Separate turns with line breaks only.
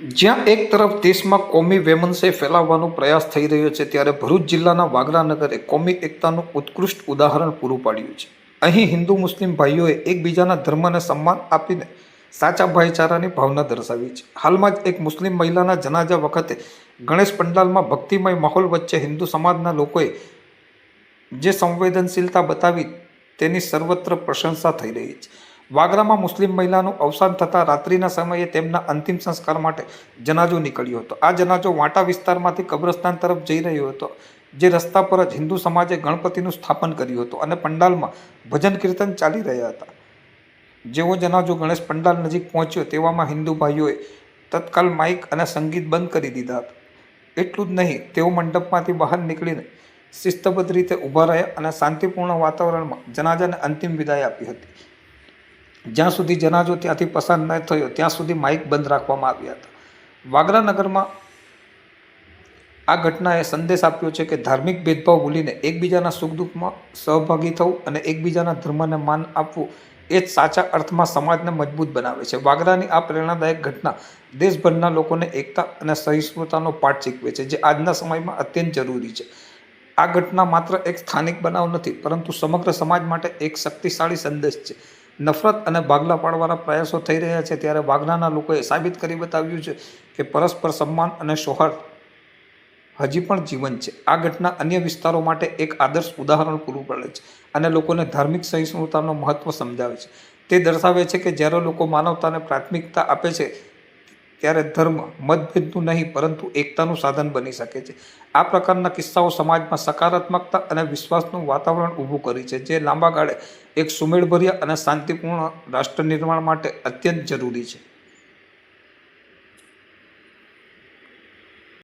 જ્યાં એક તરફ દેશમાં કોમી વેમનસે ફેલાવવાનો પ્રયાસ થઈ રહ્યો છે, ત્યારે ભરૂચ જિલ્લાના વાગરા નગરે કોમી એકતાનું ઉત્કૃષ્ટ ઉદાહરણ પૂરું પાડ્યું છે. અહીં હિન્દુ મુસ્લિમ ભાઈઓએ એકબીજાના ધર્મને સન્માન આપીને સાચા ભાઈચારાની ભાવના દર્શાવી છે. હાલમાં જ એક મુસ્લિમ મહિલાના જનાજા વખતે ગણેશ પંડાલમાં ભક્તિમય માહોલ વચ્ચે હિન્દુ સમાજના લોકોએ જે સંવેદનશીલતા બતાવી તેની સર્વત્ર પ્રશંસા થઈ રહી છે. વાગરામાં મુસ્લિમ મહિલાનું અવસાન થતાં રાત્રિના સમયે તેમના અંતિમ સંસ્કાર માટે જનાજો નીકળ્યો હતો. આ જનાજો વાંટા વિસ્તારમાંથી કબ્રસ્તાન તરફ જઈ રહ્યો હતો, જે રસ્તા પર જ હિન્દુ સમાજે ગણપતિનું સ્થાપન કર્યું હતું અને પંડાલમાં ભજન કીર્તન ચાલી રહ્યા હતા. જેવો જનાજો ગણેશ પંડાલ નજીક પહોંચ્યો તેવામાં હિન્દુ ભાઈઓએ તત્કાલ માઇક અને સંગીત બંધ કરી દીધા હતા. એટલું જ નહીં, તેઓ મંડપમાંથી બહાર નીકળીને શિસ્તબદ્ધ રીતે ઊભા રહ્યા અને શાંતિપૂર્ણ વાતાવરણમાં જનાજાને અંતિમ વિદાય આપી હતી. જ્યાં સુધી જનાજો ત્યાંથી પસાર ન થયો, ત્યાં સુધી માઇક બંધ રાખવામાં આવ્યા હતા. વાગરા નગરમાં આ ઘટનાએ સંદેશ આપ્યો છે કે ધાર્મિક ભેદભાવ ભૂલીને એકબીજાના સુખ દુઃખમાં સહભાગી થવું અને એકબીજાના ધર્મને માન આપવું એ જ સાચા અર્થમાં સમાજને મજબૂત બનાવે છે. વાગરાની આ પ્રેરણાદાયક ઘટના દેશભરના લોકોને એકતા અને સહિષ્ણુતાનો પાઠ શીખવે છે, જે આજના સમયમાં અત્યંત જરૂરી છે. આ ઘટના માત્ર એક સ્થાનિક બનાવ નથી, પરંતુ સમગ્ર સમાજ માટે એક શક્તિશાળી સંદેશ છે. નફરત અને ભાગલા પાડવાના પ્રયાસો થઈ રહ્યા છે, ત્યારે વાઘનાના લોકોએ સાબિત કરી બતાવ્યું છે કે પરસ્પર સન્માન અને સૌહાર્દ હજી પણ જીવન છે. આ ઘટના અન્ય વિસ્તારો માટે એક આદર્શ ઉદાહરણ પૂરું પડે છે અને લોકોને ધાર્મિક સહિષ્ણુતાનું મહત્ત્વ સમજાવે છે. તે દર્શાવે છે કે જ્યારે લોકો માનવતાને પ્રાથમિકતા આપે છે ત્યારે ધર્મ મતભેદનું નહીં, પરંતુ એકતાનું સાધન બની શકે છે. આ પ્રકારના કિસ્સાઓ સમાજમાં સકારાત્મકતા અને વિશ્વાસનું વાતાવરણ ઊભું કરી છે, જે લાંબા ગાળે એક સુમેળભર્યા અને શાંતિપૂર્ણ રાષ્ટ્ર નિર્માણ માટે અત્યંત જરૂરી છે.